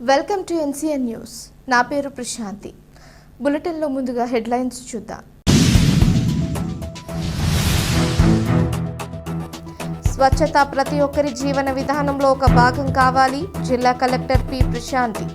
Welcome to NCN news. నా పేరు ప్రశాంతి. బులెటిన్లో ముందుగా హెడ్లైన్స్ చూద్దాం. స్వచ్ఛత ప్రతి ఒక్కరి జీవన విధానంలో ఒక భాగం కావాలి జిల్లా కలెక్టర్ పి. ప్రశాంతి.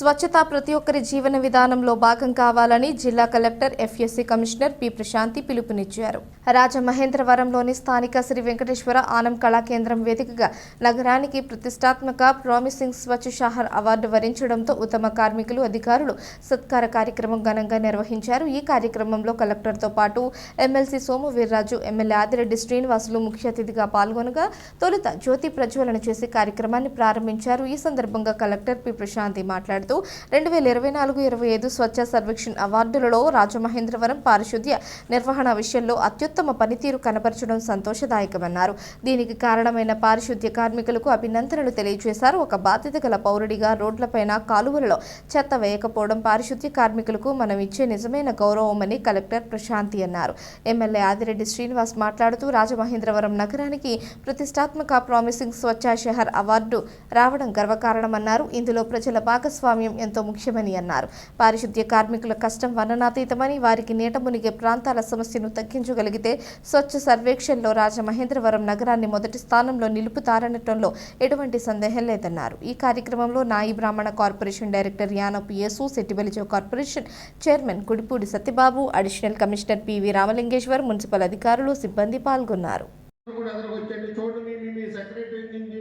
స్వచ్ఛత ప్రతి ఒక్కరి జీవన విధానంలో భాగం కావాలని జిల్లా collector FSC commissioner P Prashanti పిలుపునిచ్చారు. రాజమహేంద్రవరంలోని స్థానిక శ్రీ వెంకటేశ్వర ఆనం కళా కేంద్రం వేదికగా నగరానికి ప్రతిష్టాత్మక ప్రామిసింగ్ స్వచ్ఛ షహర్ అవార్డు వరించడంతో ఉత్తమ కార్మికులు అధికారులు సత్కార కార్యక్రమం ఘనంగా నిర్వహించారు. ఈ కార్యక్రమంలో కలెక్టర్తో పాటు ఎమ్మెల్సీ సోము వీర్రాజు ఎమ్మెల్యే ఆదిరెడ్డి శ్రీనివాసులు ముఖ్య అతిథిగా పాల్గొనగా తొలుత జ్యోతి ప్రజ్వలన చేసి కార్యక్రమాన్ని ప్రారంభించారు. ఈ సందర్భంగా కలెక్టర్ పి ప్రశాంతి మాట్లాడుతూ రెండు వేల ఇరవై నాలుగు ఇరవై ఐదు స్వచ్ఛ సర్వేక్షణ్ అవార్డులలో రాజమహేంద్రవరం పారిశుద్ధ్య నిర్వహణ విషయంలో అత్యుత్తమ పనితీరు కనపరచడం సంతోషదాయకమన్నారు. దీనికి కారణమైన పారిశుద్ధ్య కార్మికులకు అభినందనలు తెలియజేశారు. ఒక బాధ్యత గల పౌరుడిగా రోడ్లపైన కాలువలలో చెత్త వేయకపోవడం పారిశుద్ధ్య కార్మికులకు మనం ఇచ్చే నిజమైన గౌరవమని కలెక్టర్ ప్రశాంతి అన్నారు. ఎమ్మెల్యే ఆదిరెడ్డి శ్రీనివాస్ మాట్లాడుతూ రాజమహేంద్రవరం నగరానికి ప్రతిష్టాత్మక ప్రామిసింగ్ స్వచ్ఛ షహర్ అవార్డు రావడం గర్వకారణమన్నారు. ఇందులో ప్రజల భాగస్వామ్యం ఎంతో ముఖ్యమని అన్నారు. పారిశుద్ధ్య కార్మికుల కష్టం వర్ణనాతీతమని వారికి నీట మునిగే ప్రాంతాల సమస్యను తగ్గించగలిగితే స్వచ్ఛ సర్వేక్షణలో రాజమహేంద్రవరం నగరాన్ని మొదటి స్థానంలో నిలుపుతారనటంలో ఎటువంటి సందేహం లేదన్నారు. ఈ కార్యక్రమంలో Nayi Brahmana corporation director Yanapu Yesu సెట్టిబలిజో corporation chairman Kudipudi Satyababu additional commissioner PV Ramalingeswar municipal అధికారులు సిబ్బంది పాల్గొన్నారు కూడా ఎదురుకు వచ్చండి చూడండి మీ మీ సెక్రటరీ నుంచి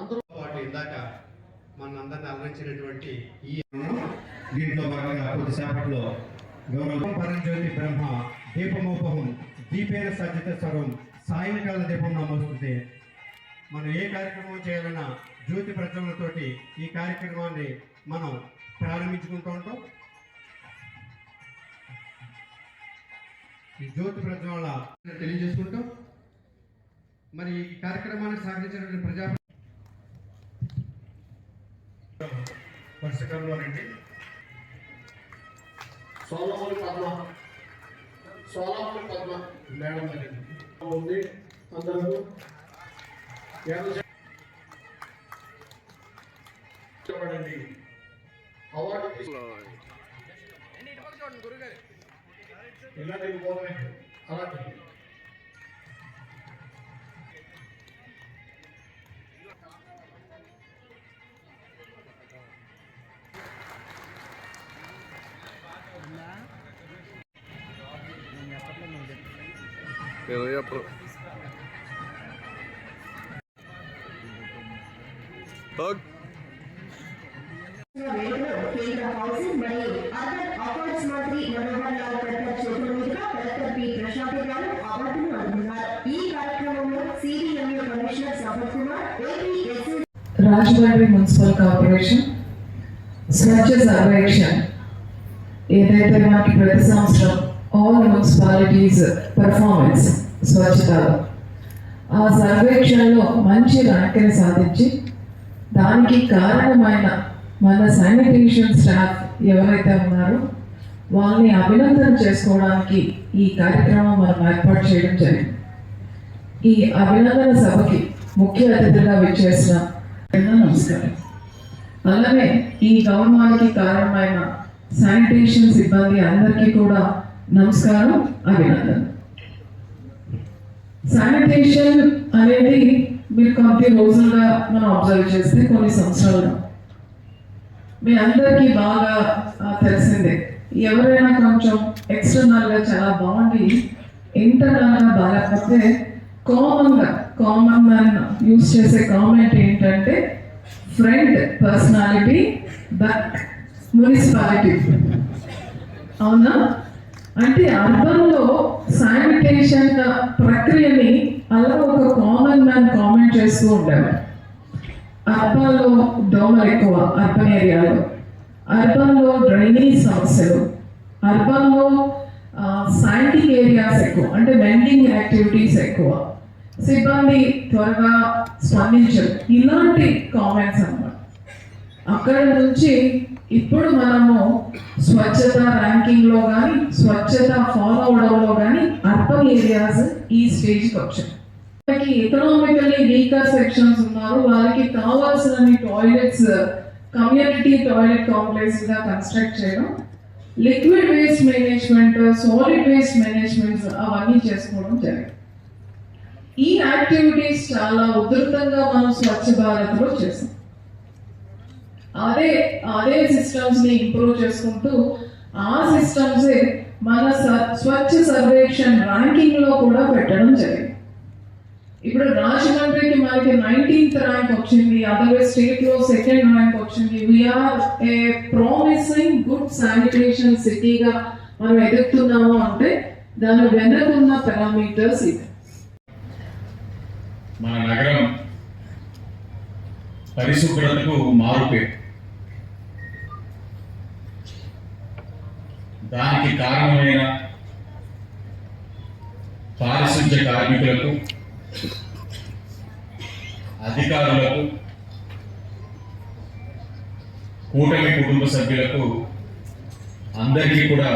అందరూ పాటు ఇందాక మనందరిని అలరించినటువంటి ఈ దీంట్లో భాగంగా కొద్దిసేపట్లో గౌరవం పరంజ్యోతి బ్రహ్మ దీపమోపహం దీపేన సజ్జిత స్వరం సాయంకాల దీపం నమోస్తుంది. మనం ఏ కార్యక్రమం చేయాలన్నా జ్యోతి ప్రజ్వలతోటి ఈ కార్యక్రమాన్ని మనం ప్రారంభించుకుంటూ ఉంటాం. ఈ జ్యోతి ప్రజ్వల తెలియజేసుకుంటాం. మరి ఈ కార్యక్రమానికి సహకరించినటువంటి ప్రజా వర్షకాలంలోనండి సోలమూలి పద్మ. సోలమూలి పద్మ మేడం గారి ఉంది. అందరూ చెప్పండి. అవార్డు ఇలా నీకు అలాంటి నేను చెప్పను ఓకే కేంద్ర హౌసింగ్ మరియు అర్బన్ అఫైర్స్ మంత్రి మనోహర్ లాల్ ఖట్టర్ చేతుల మీదుగా కలెక్టర్ పి ప్రశాంత్ గారు అవార్డును అందుకున్నారు ఈ కార్యక్రమంలో CDMA commissioner Sampath Kumar Rajahmundry municipal corporation Swachh Survekshan ఏదైతే మనకి ప్రతి సంవత్సరం ఆల్ మున్సిపాలిటీస్ పర్ఫార్మెన్స్ స్వచ్ఛతలో ఆ సర్వేక్షణలో మంచి ర్యాంకుని సాధించి దానికి కారణమైన మన శానిటేషన్ స్టాఫ్ ఎవరైతే ఉన్నారో వాళ్ళని అభినందన చేసుకోవడానికి ఈ కార్యక్రమం మనం ఏర్పాటు చేయడం జరిగింది. ఈ అభినందన సభకి ముఖ్య అతిథిగా విచ్చేసిన నమస్కారం. అలానే ఈ గౌరవానికి కారణమైన శానిటేషన్ సిబ్బంది అందరికీ కూడా నమస్కారం అభినందన శానిటేషన్ అనేది మీరు కొద్ది రోజులుగా మనం అబ్జర్వ్ చేస్తే కొన్ని సంవత్సరాలు మీ అందరికీ బాగా తెలిసిందే. ఎవరైనా కొంచెం ఎక్స్టర్నల్గా చాలా బాగుండి ఇంటర్నల్గా బాగాలేకపోతే కామన్ కామన్ మ్యాన్ యూస్ చేసే కామెంట్ ఏంటంటే ఫ్రెండ్ పర్సనాలిటీ బట్ మున్సిపాలిటీ అవునా? అంటే అర్థంలో శానిటేషన్ ప్రక్రియని అలా ఒక కామన్ మ్యాన్ కామెంట్ చేస్తూ ఉండేవారు అర్బన్లో దోమలు ఎక్కువ అర్బన్ ఏరియాలో. అర్బన్లో డ్రైనేజ్ సమస్యలు. అర్బన్లో సైంటిక్ ఏరియాస్ ఎక్కువ అంటే వెండింగ్ యాక్టివిటీస్ ఎక్కువ. సిబ్బంది త్వరగా స్పందించరు. ఇలాంటి కామెంట్స్ అన్నమాట. అక్కడ నుంచి ఇప్పుడు మనము స్వచ్ఛత ర్యాంకింగ్లో కానీ స్వచ్ఛత ఫాలో అవడంలో కానీ అర్బన్ ఏరియాస్ ఈ స్టేజ్కి వచ్చాయి. మనకి ఎకనామికల్లీ వీకర్ సెక్షన్స్ ఉన్నారు. వాళ్ళకి కావాల్సిన టాయిలెట్స్ కమ్యూనిటీ టాయిలెట్ కాంప్లెక్స్గా కన్స్ట్రక్ట్ చేయడం liquid waste management solid waste management అవన్నీ చేసుకోవడం జరిగింది. ఈ యాక్టివిటీస్ చాలా ఉధృతంగా మనం స్వచ్ఛ భారత్లో చేసాం. అదే అదే సిస్టమ్స్ని ఇంప్రూవ్ చేసుకుంటూ ఆ సిస్టమ్స్ మన స్వచ్ఛ సర్వేక్షణ్ ర్యాంకింగ్లో కూడా పెట్టడం జరిగింది. ఇప్పుడు రాజమండ్రికి మనకి నైన్టీన్త్ ర్యాంక్ వచ్చింది అదర్ స్టేట్లో సెకండ్ ర్యాంక్ వచ్చింది. We're a promising good sanitation సిటీగా మనం ఎదుగుతున్నాము అంటే దాని వెనకున్న పారామీటర్స్ ఇది మన నగరం పరిశుభ్రతకు మారుపేరు. దానికి కారణమైన పారిశుద్ధ్య కార్మికులకు అధికారులకు కూటమి కుటుంబ సభ్యులకు అందరికీ కూడా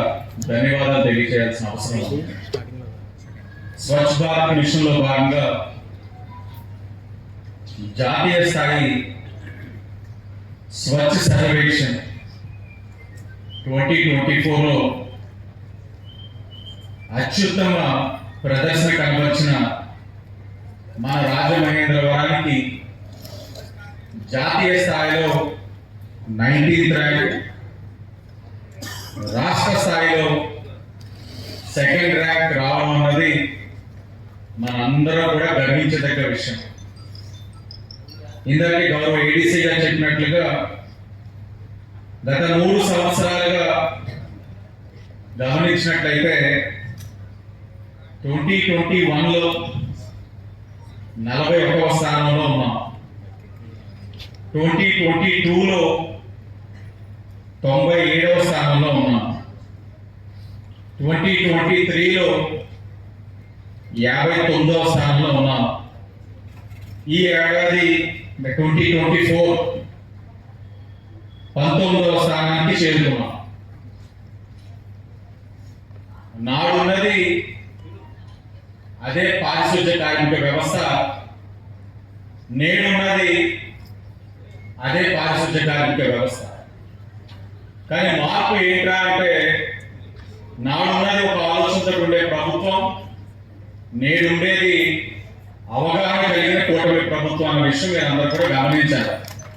ధన్యవాదాలు తెలియజేయాల్సిన అవసరం ఉంది. స్వచ్ఛ భారత్ మిషన్లో భాగంగా జాతీయ స్థాయి స్వచ్ఛ సర్వేక్షణ్ ట్వంటీ ట్వంటీ ఫోర్లో అత్యుత్తమ ప్రదర్శన కనబరిచిన మన రాజమహేంద్రవరానికి జాతీయ స్థాయిలో నైన్టీన్త్ ర్యాంక్ రాష్ట్ర స్థాయిలో సెకండ్ ర్యాంక్ రావడం అన్నది మనందరం కూడా గర్వించదగ్గ విషయం. ఇందాక గౌరవ ఏడీసీ గారు చెప్పినట్లుగా గత మూడు సంవత్సరాలు గమనించినట్లయితే ట్వంటీ ట్వంటీ వన్లో నలభై ఒకటవ స్థానంలో ఉన్నాం. ట్వంటీ ట్వంటీ టూలో తొంభై ఏడవ స్థానంలో ఉన్నాం. ట్వంటీ ట్వంటీ త్రీలో యాభై తొమ్మిదవ స్థానంలో ఉన్నాం. ఈ ఏడాది ట్వంటీ ట్వంటీ ఫోర్ పంతొమ్మిదవ స్థానానికి చేరుకున్నాం నాడున్నది అదే పారిశుద్ధ్య కార్మిక వ్యవస్థ నేడున్నది అదే పారిశుద్ధ్య వ్యవస్థ. కానీ మార్పు ఏంట్రా అంటే నాడున్నది ఒక ఆలోచనతో ఉండే ప్రభుత్వం నేడుండేది అవగాహన కలిగిన కూటమి ప్రభుత్వం అన్న విషయం నేను అందరూ కూడా గమనించాను